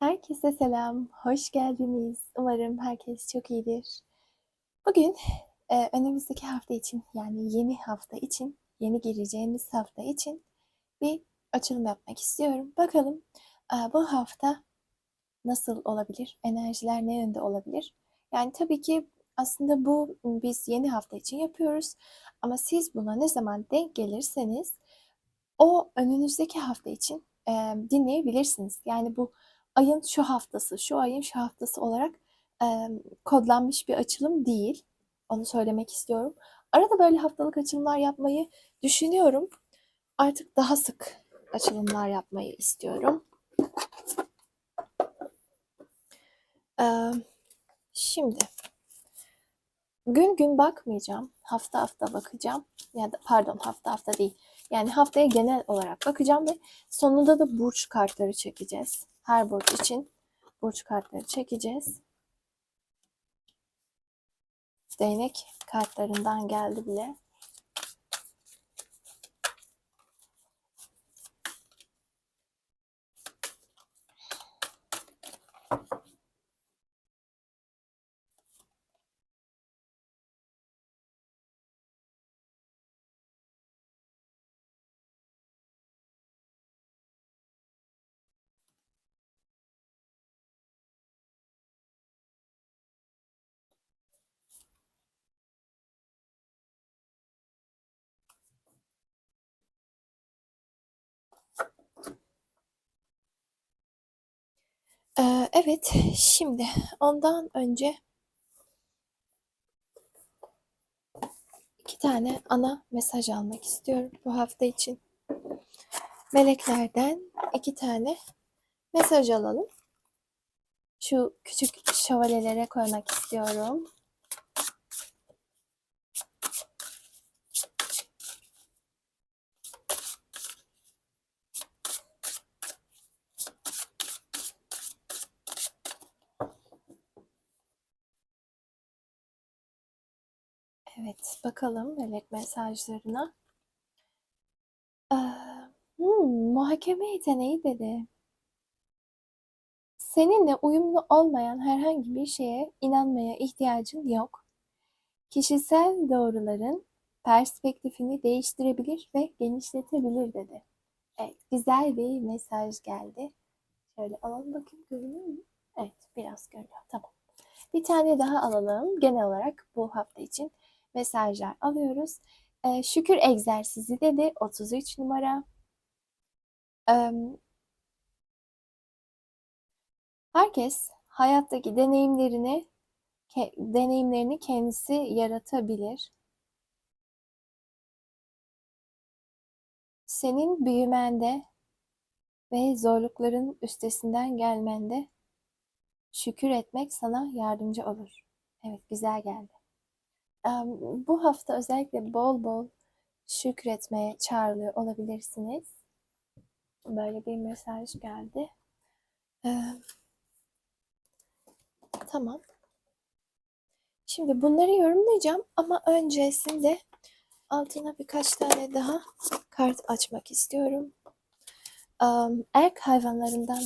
Herkese selam, hoş geldiniz. Umarım herkes çok iyidir. Bugün e, önümüzdeki hafta için yani yeni hafta için, yeni gireceğimiz hafta için bir açılım yapmak istiyorum. Bakalım e, bu hafta nasıl olabilir? Enerjiler ne yönde olabilir? Yani tabii ki aslında bu biz yeni hafta için yapıyoruz. Ama siz buna ne zaman denk gelirseniz o önünüzdeki hafta için e, dinleyebilirsiniz. Yani bu ayın şu haftası, şu ayın şu haftası olarak e, kodlanmış bir açılım değil. Onu söylemek istiyorum. Arada böyle haftalık açılımlar yapmayı düşünüyorum. Artık daha sık açılımlar yapmayı istiyorum. Ee, şimdi gün gün bakmayacağım. Hafta hafta bakacağım. Ya da pardon hafta hafta değil. Yani haftaya genel olarak bakacağım ve sonunda da burç kartları çekeceğiz. Her burç için burç kartları çekeceğiz. Değnek kartlarından geldi bile. Ee, evet, şimdi ondan önce iki tane ana mesaj almak istiyorum bu hafta için. Meleklerden iki tane mesaj alalım. Şu küçük şövalelere koymak istiyorum. Evet, bakalım melek mesajlarına. Ee, hmm, muhakeme yeteneği dedi. Seninle uyumlu olmayan herhangi bir şeye inanmaya ihtiyacın yok. Kişisel doğruların perspektifini değiştirebilir ve genişletebilir dedi. Evet, güzel bir mesaj geldi. Şöyle alalım bakayım görünüyor mu? Evet, biraz görünüyor. Tamam. Bir tane daha alalım. Genel olarak bu hafta için mesajlar alıyoruz. Ee, şükür egzersizi dedi 33 numara. Ee, herkes hayattaki deneyimlerini ke, deneyimlerini kendisi yaratabilir. Senin büyümende ve zorlukların üstesinden gelmende şükür etmek sana yardımcı olur. Evet, güzel geldi. Bu hafta özellikle bol bol şükretmeye çağrılıyor olabilirsiniz. Böyle bir mesaj geldi. Tamam. Şimdi bunları yorumlayacağım ama öncesinde altına birkaç tane daha kart açmak istiyorum. Um, erk hayvanlarından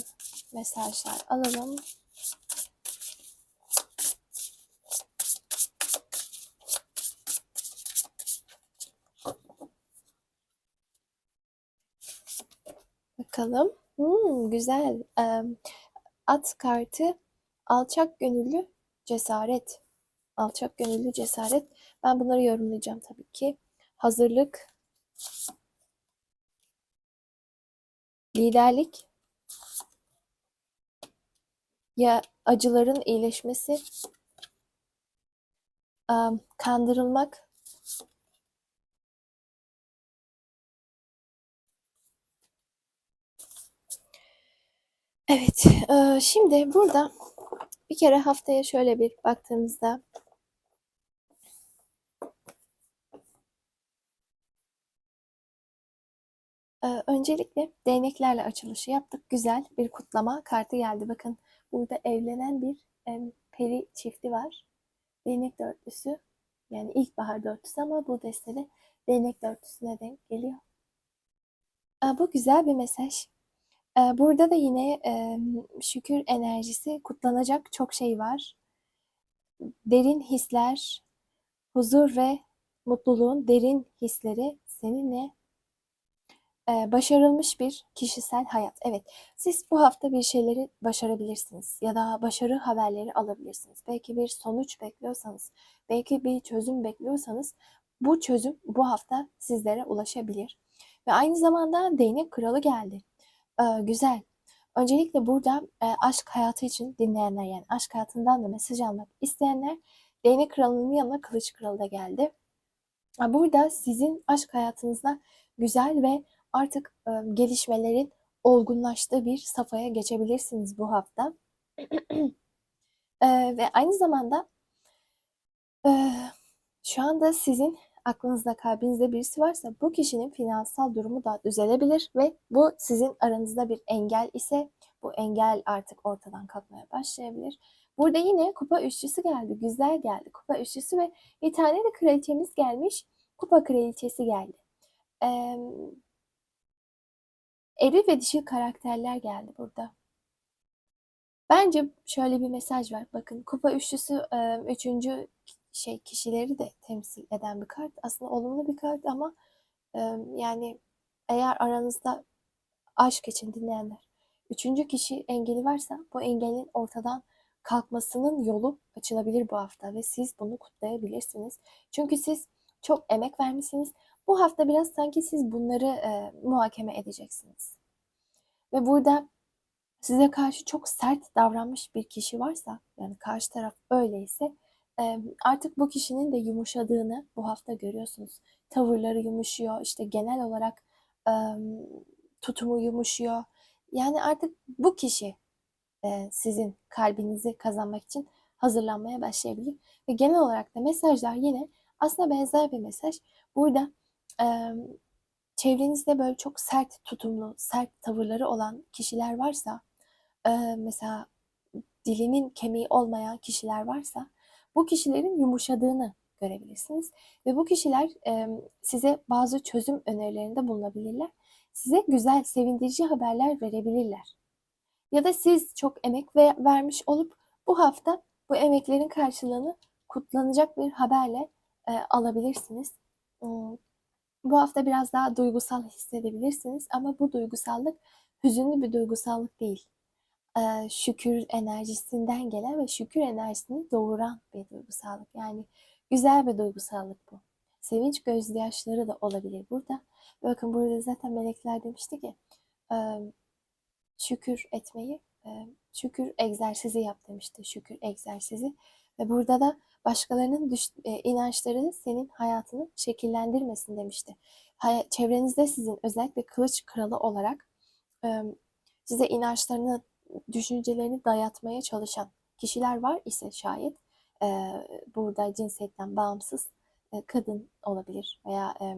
mesajlar alalım. Bakalım. Hmm, güzel. At kartı alçak gönüllü cesaret. Alçak gönüllü cesaret. Ben bunları yorumlayacağım tabii ki. Hazırlık. Liderlik. Ya acıların iyileşmesi. Kandırılmak. Evet, şimdi burada bir kere haftaya şöyle bir baktığımızda öncelikle değneklerle açılışı yaptık. Güzel bir kutlama kartı geldi. Bakın burada evlenen bir peri çifti var. Değnek dörtlüsü. Yani ilkbahar dörtlüsü ama bu destede değnek dörtlüsüne denk geliyor. Aa, Bu güzel bir mesaj. Burada da yine şükür enerjisi kutlanacak çok şey var. Derin hisler, huzur ve mutluluğun derin hisleri seninle başarılmış bir kişisel hayat. Evet, siz bu hafta bir şeyleri başarabilirsiniz ya da başarı haberleri alabilirsiniz. Belki bir sonuç bekliyorsanız, belki bir çözüm bekliyorsanız bu çözüm bu hafta sizlere ulaşabilir. Ve aynı zamanda değnek kralı geldi. Güzel. Öncelikle burada e, aşk hayatı için dinleyenler yani aşk hayatından da mesaj almak isteyenler değnek kralının yanına kılıç kralı da geldi. Burada sizin aşk hayatınızda güzel ve artık e, gelişmelerin olgunlaştığı bir safhaya geçebilirsiniz bu hafta. Ee, ve aynı zamanda e, şu anda sizin aklınızda, kalbinizde birisi varsa bu kişinin finansal durumu da düzelebilir ve bu sizin aranızda bir engel ise bu engel artık ortadan kalkmaya başlayabilir. Burada yine kupa üçlüsü geldi, güzel geldi. Kupa üçlüsü ve bir tane de kraliçemiz gelmiş. Kupa kraliçesi geldi. Ee, eril ve dişil karakterler geldi burada. Bence şöyle bir mesaj var. Bakın kupa üçlüsü üçüncü şey kişileri de temsil eden bir kart. Aslında olumlu bir kart ama e, yani eğer aranızda aşk için dinleyenler üçüncü kişi engeli varsa bu engelin ortadan kalkmasının yolu açılabilir bu hafta ve siz bunu kutlayabilirsiniz. Çünkü siz çok emek vermişsiniz. Bu hafta biraz sanki siz bunları e, muhakeme edeceksiniz. Ve burada size karşı çok sert davranmış bir kişi varsa, yani karşı taraf öyleyse artık bu kişinin de yumuşadığını bu hafta görüyorsunuz. Tavırları yumuşuyor, işte genel olarak tutumu yumuşuyor. Yani artık bu kişi sizin kalbinizi kazanmak için hazırlanmaya başlayabilir. Ve genel olarak da mesajlar yine aslında benzer bir mesaj. Burada çevrenizde böyle çok sert tutumlu, sert tavırları olan kişiler varsa, mesela dilinin kemiği olmayan kişiler varsa, bu kişilerin yumuşadığını görebilirsiniz. Ve bu kişiler e, size bazı çözüm önerilerinde bulunabilirler. Size güzel, sevindirici haberler verebilirler. Ya da siz çok emek ve vermiş olup bu hafta bu emeklerin karşılığını kutlanacak bir haberle e, alabilirsiniz. Hmm, Bu hafta biraz daha duygusal hissedebilirsiniz ama bu duygusallık hüzünlü bir duygusallık değil. E, şükür enerjisinden gelen ve şükür enerjisini doğuran bir duygusallık. Yani güzel bir duygusallık bu. Sevinç gözyaşları da olabilir burada. Bakın burada zaten melekler demişti ki e, şükür etmeyi, e, şükür egzersizi yap demişti. Şükür egzersizi. Ve burada da başkalarının düş, e, inançları senin hayatını şekillendirmesin demişti. Hay- çevrenizde sizin özellikle kılıç kralı olarak e, size inançlarını, düşüncelerini dayatmaya çalışan kişiler var ise şayet e, burada cinsiyetten bağımsız e, kadın olabilir veya e,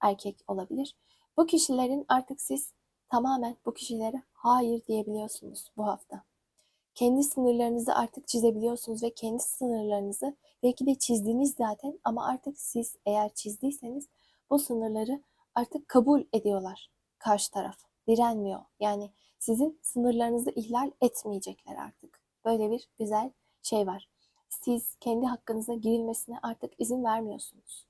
erkek olabilir. Bu kişilerin artık siz tamamen bu kişilere hayır diyebiliyorsunuz bu hafta. Kendi sınırlarınızı artık çizebiliyorsunuz ve kendi sınırlarınızı belki de çizdiniz zaten ama artık siz eğer çizdiyseniz bu sınırları artık kabul ediyorlar karşı taraf. Direnmiyor. Yani sizin sınırlarınızı ihlal etmeyecekler artık. Böyle bir güzel şey var. Siz kendi hakkınıza girilmesine artık izin vermiyorsunuz.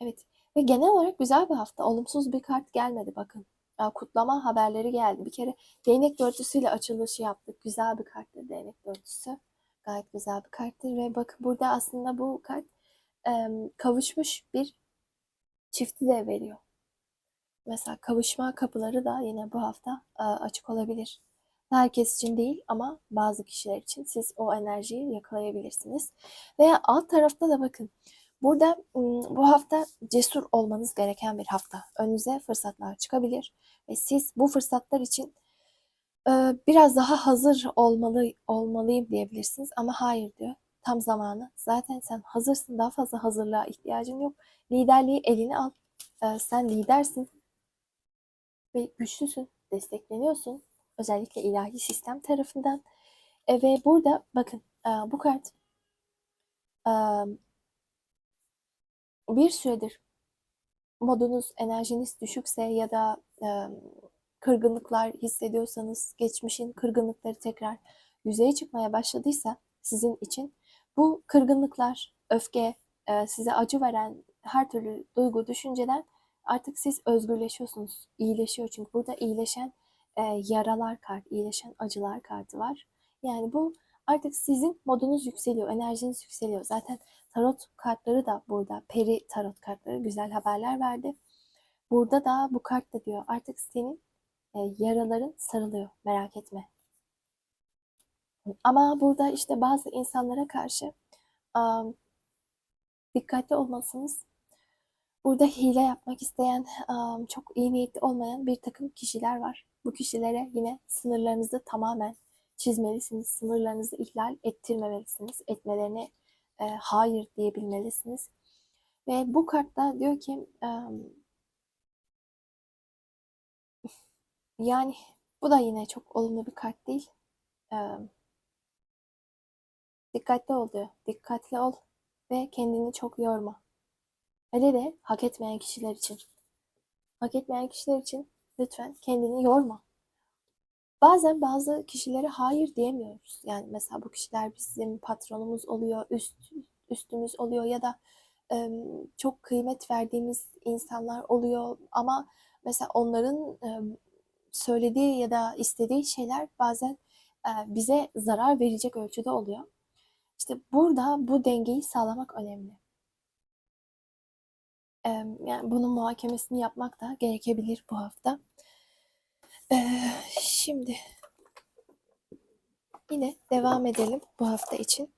Evet ve genel olarak güzel bir hafta. Olumsuz bir kart gelmedi bakın. Kutlama haberleri geldi. Bir kere değnek dörtlüsüyle açılışı yaptık. Güzel bir karttır değnek dörtlüsü. Gayet güzel bir karttır ve bakın burada aslında bu kart kavuşmuş bir çifti de veriyor. Mesela kavuşma kapıları da yine bu hafta e, açık olabilir. Herkes için değil ama bazı kişiler için siz o enerjiyi yakalayabilirsiniz. Veya alt tarafta da bakın. Burada bu hafta cesur olmanız gereken bir hafta. Önünüze fırsatlar çıkabilir ve siz bu fırsatlar için e, biraz daha hazır olmalı olmalıyım diyebilirsiniz ama hayır diyor. Tam zamanı. Zaten sen hazırsın. Daha fazla hazırlığa ihtiyacın yok. Liderliği eline al. E, sen lidersin ve güçlüsün, destekleniyorsun. Özellikle ilahi sistem tarafından. E, ve burada bakın e, bu kart bir süredir modunuz, enerjiniz düşükse ya da kırgınlıklar hissediyorsanız, geçmişin kırgınlıkları tekrar yüzeye çıkmaya başladıysa sizin için bu kırgınlıklar, öfke, size acı veren her türlü duygu, düşünceden artık siz özgürleşiyorsunuz. İyileşiyor çünkü burada iyileşen yaralar kart, iyileşen acılar kartı var. Yani bu artık sizin modunuz yükseliyor, enerjiniz yükseliyor. Zaten tarot kartları da burada, peri tarot kartları güzel haberler verdi. Burada da bu kart da diyor artık senin e, yaraların sarılıyor, merak etme. Ama burada işte bazı insanlara karşı um, dikkatli olmalısınız. Burada hile yapmak isteyen, çok iyi niyetli olmayan bir takım kişiler var. Bu kişilere yine sınırlarınızı tamamen çizmelisiniz. Sınırlarınızı ihlal ettirmemelisiniz. Etmelerine e, hayır diyebilmelisiniz. Ve bu kartta diyor ki yani bu da yine çok olumlu bir kart değil. Dikkatli ol diyor. Dikkatli ol ve kendini çok yorma. Hele de hak etmeyen kişiler için. Hak etmeyen kişiler için lütfen kendini yorma. Bazen bazı kişilere hayır diyemiyoruz. Yani mesela bu kişiler bizim patronumuz oluyor, üst üstümüz oluyor ya da e, çok kıymet verdiğimiz insanlar oluyor ama mesela onların e, söylediği ya da istediği şeyler bazen e, bize zarar verecek ölçüde oluyor. İşte burada bu dengeyi sağlamak önemli. Yani bunun muhakemesini yapmak da gerekebilir bu hafta. Şimdi yine devam edelim bu hafta için.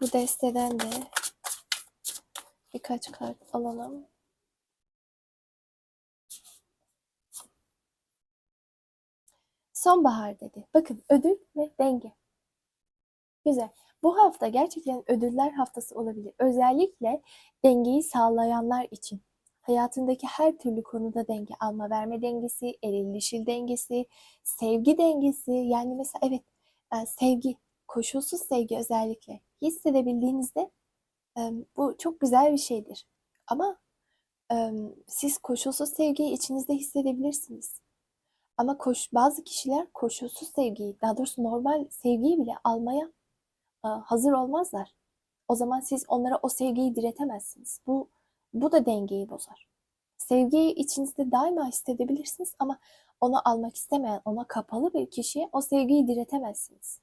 Bu desteden de birkaç kart alalım. Sonbahar dedi. Bakın ödül ve denge. Güzel. Bu hafta gerçekten ödüller haftası olabilir. Özellikle dengeyi sağlayanlar için. Hayatındaki her türlü konuda denge, alma verme dengesi, eril dişil dengesi, sevgi dengesi. Yani mesela evet e, sevgi, koşulsuz sevgi özellikle hissedebildiğinizde bu çok güzel bir şeydir. Ama siz koşulsuz sevgiyi içinizde hissedebilirsiniz. Ama koş, bazı kişiler koşulsuz sevgiyi, daha doğrusu normal sevgiyi bile almaya hazır olmazlar. O zaman siz onlara o sevgiyi diretemezsiniz. Bu bu da dengeyi bozar. Sevgiyi içinizde daima hissedebilirsiniz ama onu almak istemeyen, ona kapalı bir kişiye o sevgiyi diretemezsiniz.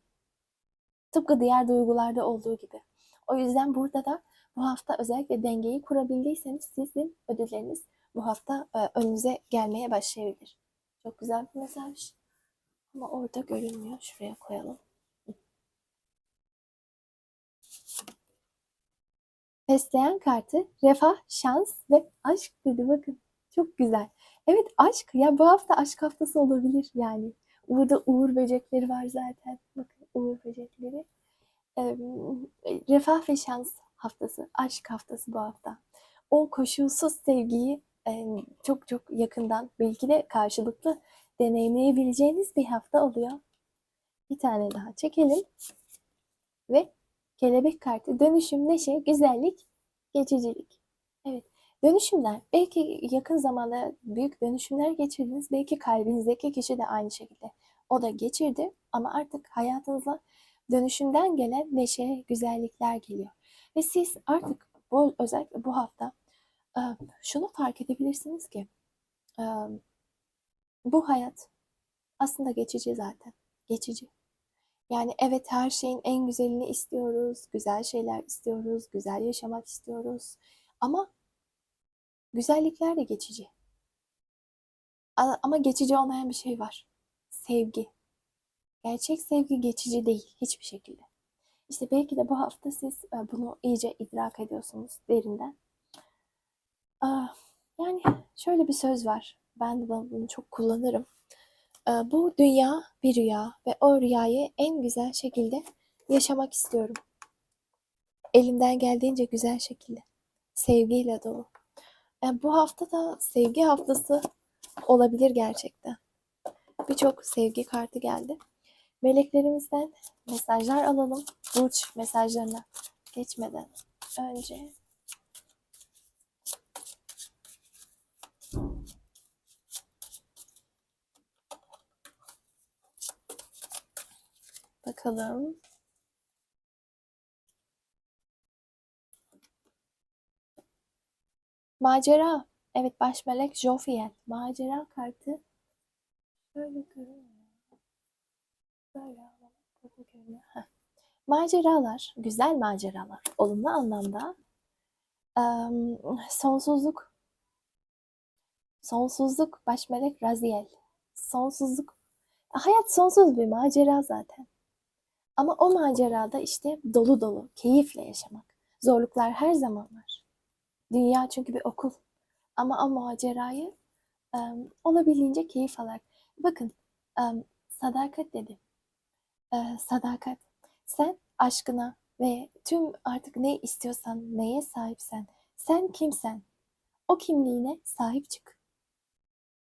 Tıpkı diğer duygularda olduğu gibi. O yüzden burada da bu hafta özellikle dengeyi kurabildiyseniz sizin ödülleriniz bu hafta önünüze gelmeye başlayabilir. Çok güzel bir mesaj. Ama orada görünmüyor. Şuraya koyalım. Fesleğen kartı refah, şans ve aşk dedi bakın. Çok güzel. Evet aşk ya bu hafta aşk haftası olabilir yani. Burada uğur böcekleri var zaten. Bakın uğur böcekleri. Ee, refah ve şans haftası, aşk haftası bu hafta. O koşulsuz sevgiyi çok çok yakından belki de karşılıklı deneyimleyebileceğiniz bir hafta oluyor. Bir tane daha çekelim. Ve kelebek kartı dönüşüm, neşe, güzellik, geçicilik. Evet. Dönüşümler. Belki yakın zamanda büyük dönüşümler geçirdiniz. Belki kalbinizdeki kişi de aynı şekilde. O da geçirdi ama artık hayatınıza dönüşümden gelen neşe, güzellikler geliyor. Ve siz artık bu özellikle bu hafta şunu fark edebilirsiniz ki bu hayat aslında geçici zaten. Geçici. Yani evet her şeyin en güzelini istiyoruz, güzel şeyler istiyoruz, güzel yaşamak istiyoruz. Ama güzellikler de geçici. Ama geçici olmayan bir şey var. Sevgi. Gerçek sevgi geçici değil hiçbir şekilde. İşte belki de bu hafta siz bunu iyice idrak ediyorsunuz derinden. Yani şöyle bir söz var. Ben de bunu çok kullanırım. Bu dünya bir rüya ve o rüyayı en güzel şekilde yaşamak istiyorum. Elimden geldiğince güzel şekilde. Sevgiyle dolu. Yani bu hafta da sevgi haftası olabilir gerçekten. Birçok sevgi kartı geldi. Meleklerimizden mesajlar alalım. Burç mesajlarına geçmeden önce. Bakalım. Macera. Evet baş melek Jophiel. Macera kartı. Böyle görünüyor. Böyle. Burada görünüyor. Maceralar, güzel maceralar. Olumlu anlamda. Em, sonsuzluk. Sonsuzluk baş melek Raziel. Sonsuzluk. Hayat sonsuz bir macera zaten. Ama o macerada işte dolu dolu, keyifle yaşamak. Zorluklar her zaman var. Dünya çünkü bir okul. Ama o macerayı em, olabildiğince keyif alarak. Bakın em, sadakat dedim. Ee, sadakat. Sen aşkına ve tüm artık ne istiyorsan, neye sahipsen, sen kimsen, o kimliğine sahip çık.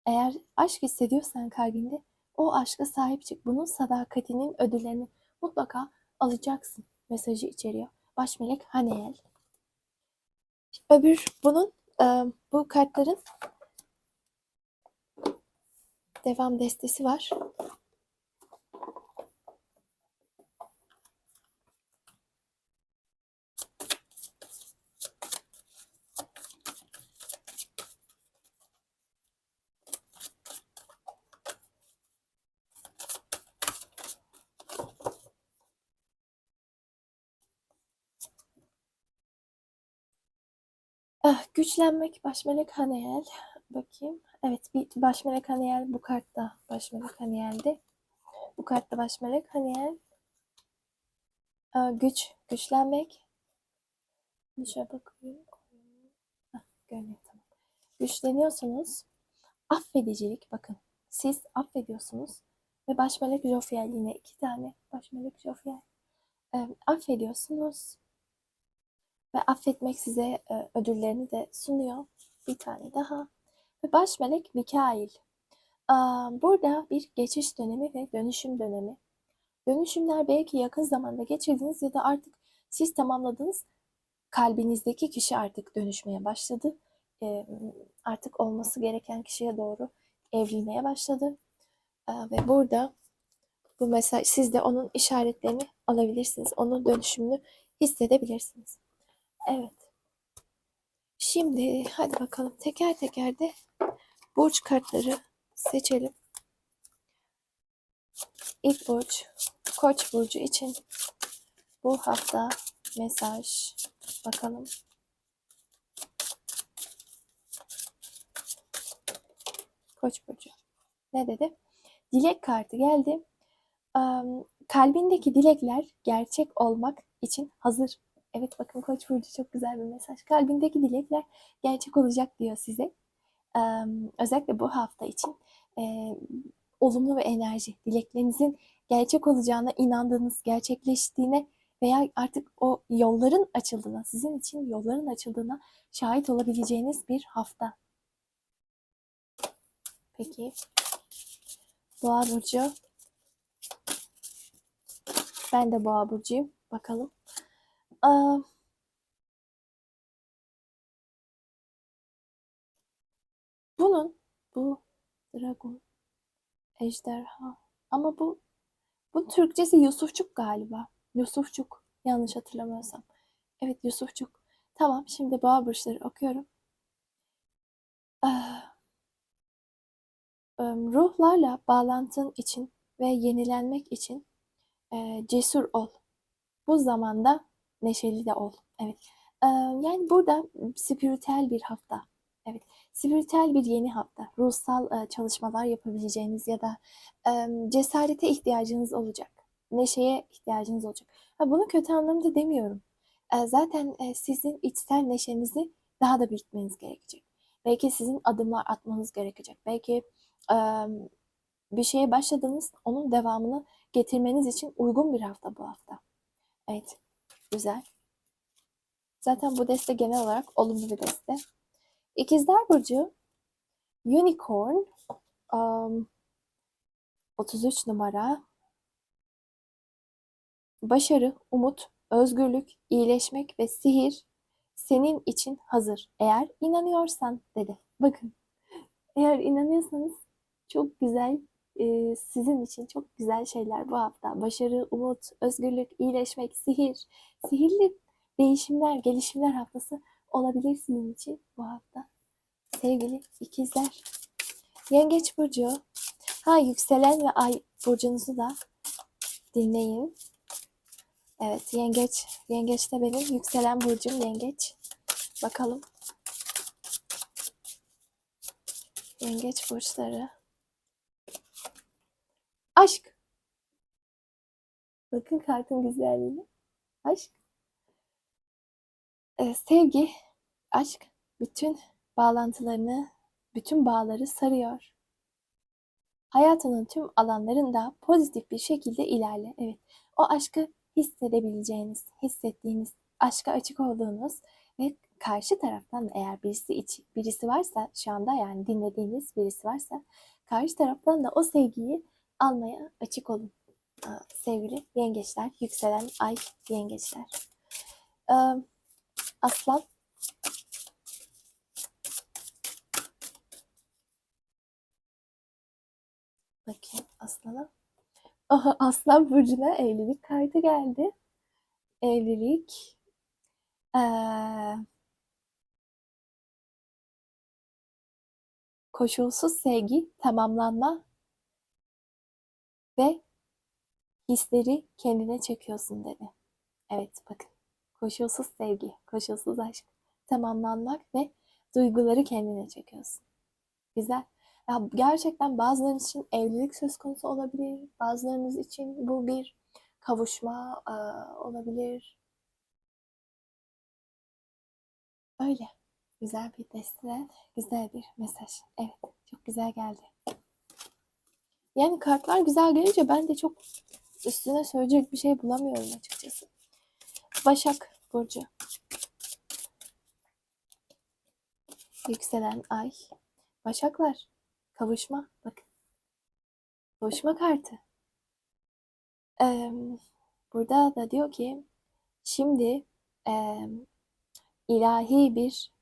Eğer aşk hissediyorsan kalbinde o aşka sahip çık. Bunun sadakatinin ödüllerini mutlaka alacaksın mesajı içeriyor. Baş melek Haneel. Öbür bunun e, bu kartların devam destesi var. Ah, güçlenmek Başmelek Haneyel. Bakayım. Evet bir Başmelek Haneyel bu kartta Başmelek Haneyel'di. Bu kartta Başmelek Haneyel. Ah, güç, güçlenmek. Bir şöyle bakıyorum. Hah, görünüyor tamam. Güçleniyorsunuz. Affedicilik bakın. Siz affediyorsunuz. Ve Başmelek Jofiel yine iki tane Başmelek Jofiel. Ee, affediyorsunuz. Ve affetmek size e, ödüllerini de sunuyor. Bir tane daha. Ve baş melek Mikail. Burada bir geçiş dönemi ve dönüşüm dönemi. Dönüşümler belki yakın zamanda geçirdiniz ya da artık siz tamamladınız. Kalbinizdeki kişi artık dönüşmeye başladı. Ee, Artık olması gereken kişiye doğru evrilmeye başladı. Ve burada bu mesaj siz de onun işaretlerini alabilirsiniz. Onun dönüşümünü hissedebilirsiniz. Evet. Şimdi hadi bakalım teker teker de burç kartları seçelim. İlk burç Koç burcu için bu hafta mesaj bakalım. Koç burcu. Ne dedi? Dilek kartı geldi. Kalbindeki dilekler gerçek olmak için hazır. Evet bakın Koç burcu çok güzel bir mesaj. Kalbindeki dilekler gerçek olacak diyor size. Am, özellikle bu hafta için e, olumlu bir enerji, dileklerinizin gerçek olacağına inandığınız, gerçekleştiğine veya artık o yolların açıldığına, sizin için yolların açıldığına şahit olabileceğiniz bir hafta. Peki. Boğa burcu. Ben de Boğa burcuyum. Bakalım. Bunun bu dragon ejderha ama bu bu Türkçesi Yusufçuk galiba. Yusufçuk yanlış hatırlamıyorsam. Evet Yusufçuk. Tamam şimdi boğa burçları okuyorum. Ah, ruhlarla bağlantın için ve yenilenmek için cesur ol. Bu zamanda neşeli de ol. Evet. Yani burada spiritüel bir hafta. Evet. Spiritüel bir yeni hafta. Ruhsal çalışmalar yapabileceğiniz ya da cesarete ihtiyacınız olacak. Neşeye ihtiyacınız olacak. Bunu kötü anlamda demiyorum. Zaten sizin içsel neşenizi daha da büyütmeniz gerekecek. Belki sizin adımlar atmanız gerekecek. Belki bir şeye başladınız, onun devamını getirmeniz için uygun bir hafta bu hafta. Evet, güzel. Zaten bu deste genel olarak olumlu bir deste. İkizler Burcu Unicorn um, 33 numara Başarı, umut, özgürlük, iyileşmek ve sihir senin için hazır. Eğer inanıyorsan dedi. Bakın eğer inanıyorsanız çok güzel e, sizin için çok güzel şeyler bu hafta. Başarı, umut, özgürlük, iyileşmek, sihir, sihirli değişimler, gelişimler haftası olabilir sizin için bu hafta. Sevgili ikizler. Yengeç Burcu. Ha yükselen ve ay burcunuzu da dinleyin. Evet yengeç. Yengeç de benim yükselen burcum yengeç. Bakalım. Yengeç burçları. Aşk. Bakın kartın güzelliğine. Aşk. Ee, sevgi, aşk bütün bağlantılarını, bütün bağları sarıyor. Hayatının tüm alanlarında pozitif bir şekilde ilerle. Evet, o aşkı hissedebileceğiniz, hissettiğiniz, aşka açık olduğunuz ve karşı taraftan eğer birisi iç, birisi varsa şu anda yani dinlediğiniz birisi varsa karşı taraftan da o sevgiyi almaya açık olun. Sevgili yengeçler, yükselen ay yengeçler. Ee, Aslan Bakayım aslana. Aha, Aslan Burcu'na evlilik kartı geldi. Evlilik. Ee, koşulsuz sevgi, tamamlanma ve hisleri kendine çekiyorsun dedi. Evet bakın. Koşulsuz sevgi, koşulsuz aşk, tamamlanmak ve duyguları kendine çekiyorsun. Güzel. Ya gerçekten bazılarınız için evlilik söz konusu olabilir. Bazılarınız için bu bir kavuşma e, olabilir. Öyle. Güzel bir desteden, güzel bir mesaj. Evet, çok güzel geldi. Yani kartlar güzel gelince ben de çok üstüne söyleyecek bir şey bulamıyorum açıkçası. Başak Burcu. Yükselen ay. Başaklar. Kavuşma. Bakın. Kavuşma kartı. Ee, burada da diyor ki şimdi e, ilahi bir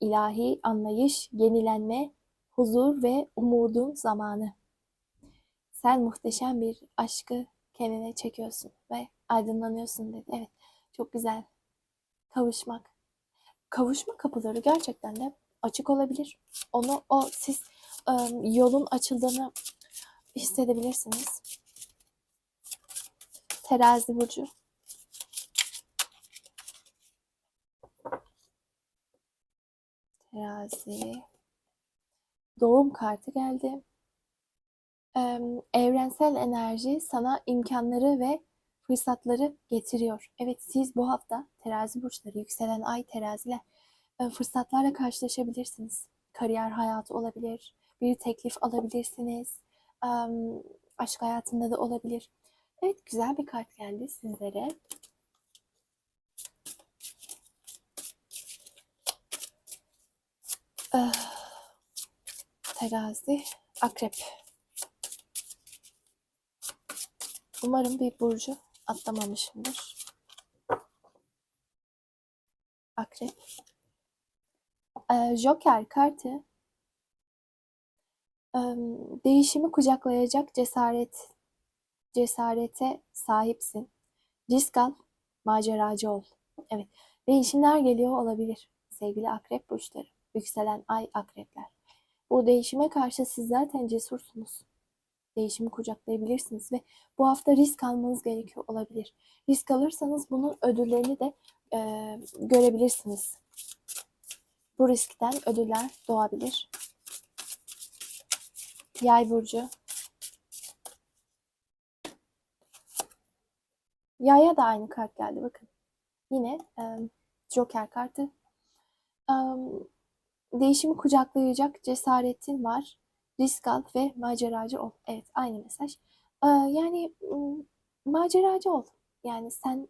ilahi anlayış, yenilenme, huzur ve umudun zamanı. Sen muhteşem bir aşkı kendine çekiyorsun ve aydınlanıyorsun dedi. Evet, çok güzel. Kavuşmak. Kavuşma kapıları gerçekten de açık olabilir. Onu o siz e, yolun açıldığını hissedebilirsiniz. Terazi burcu. Terazi. Doğum kartı geldi. Evrensel enerji sana imkanları ve fırsatları getiriyor. Evet siz bu hafta terazi burçları, yükselen ay teraziler e, fırsatlarla karşılaşabilirsiniz. Kariyer hayatı olabilir, bir teklif alabilirsiniz, aşk hayatında da olabilir. Evet güzel bir kart geldi sizlere. Eh, Terazi, akrep. Umarım bir burcu atlamamışımdır. Akrep. Ee, Joker kartı ee, değişimi kucaklayacak cesaret cesarete sahipsin. Risk al, maceracı ol. Evet, değişimler geliyor olabilir sevgili akrep burçları. Yükselen ay akrepler. Bu değişime karşı siz zaten cesursunuz değişimi kucaklayabilirsiniz ve bu hafta risk almanız gerekiyor olabilir. Risk alırsanız bunun ödüllerini de e, görebilirsiniz. Bu riskten ödüller doğabilir. Yay burcu. Yaya da aynı kart geldi bakın. Yine e, Joker kartı. E, değişimi kucaklayacak cesaretin var risk al ve maceracı ol. Evet aynı mesaj. yani maceracı ol. Yani sen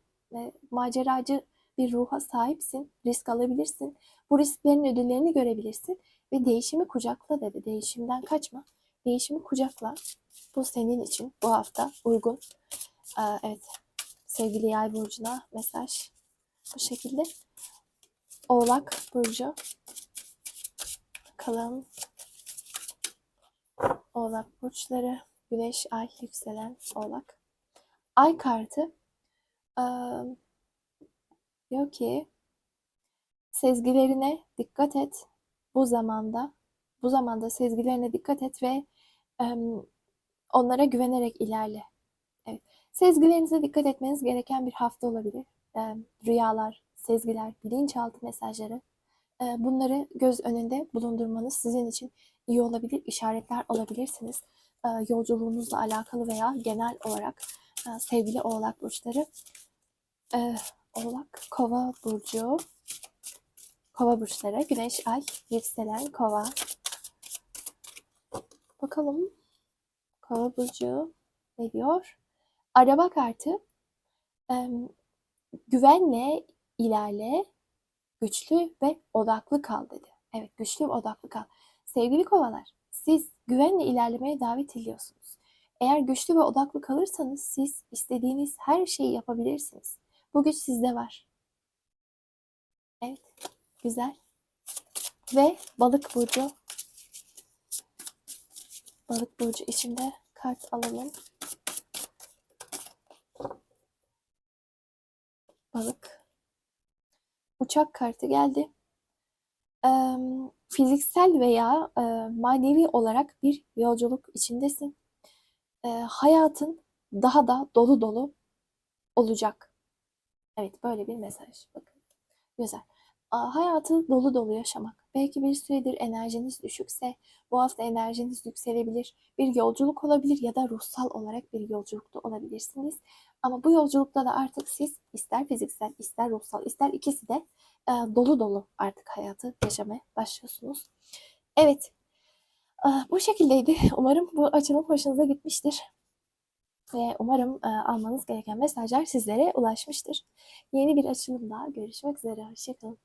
maceracı bir ruha sahipsin. Risk alabilirsin. Bu risklerin ödüllerini görebilirsin. Ve değişimi kucakla dedi. Değişimden kaçma. Değişimi kucakla. Bu senin için bu hafta uygun. Ee, evet. Sevgili yay burcuna mesaj bu şekilde. Oğlak burcu. Bakalım. Oğlak burçları. Güneş, ay, yükselen oğlak. Ay kartı. Eee, diyor ki sezgilerine dikkat et bu zamanda. Bu zamanda sezgilerine dikkat et ve onlara güvenerek ilerle. Evet. Sezgilerinize dikkat etmeniz gereken bir hafta olabilir. Rüyalar, sezgiler, bilinçaltı mesajları. bunları göz önünde bulundurmanız sizin için iyi olabilir. işaretler alabilirsiniz. Yolculuğunuzla alakalı veya genel olarak sevgili oğlak burçları. Oğlak, kova burcu. Kova burçları. Güneş, ay, yükselen kova. Bakalım. Kova burcu ne diyor? Araba kartı. Güvenle ilerle, güçlü ve odaklı kal dedi. Evet, güçlü ve odaklı kal. Sevgili kovalar, siz güvenle ilerlemeye davet ediyorsunuz. Eğer güçlü ve odaklı kalırsanız siz istediğiniz her şeyi yapabilirsiniz. Bu güç sizde var. Evet, güzel. Ve balık burcu. Balık burcu içinde kart alalım. Balık. Uçak kartı geldi. Fiziksel veya manevi olarak bir yolculuk içindesin. Hayatın daha da dolu dolu olacak. Evet, böyle bir mesaj. Bakın. Güzel. Hayatı dolu dolu yaşamak. Belki bir süredir enerjiniz düşükse bu hafta enerjiniz yükselebilir. Bir yolculuk olabilir ya da ruhsal olarak bir yolculukta olabilirsiniz. Ama bu yolculukta da artık siz ister fiziksel, ister ruhsal, ister ikisi de e, dolu dolu artık hayatı yaşamaya başlıyorsunuz. Evet, e, bu şekildeydi. Umarım bu açılım hoşunuza gitmiştir. Ve umarım e, almanız gereken mesajlar sizlere ulaşmıştır. Yeni bir açılımda görüşmek üzere. Hoşçakalın.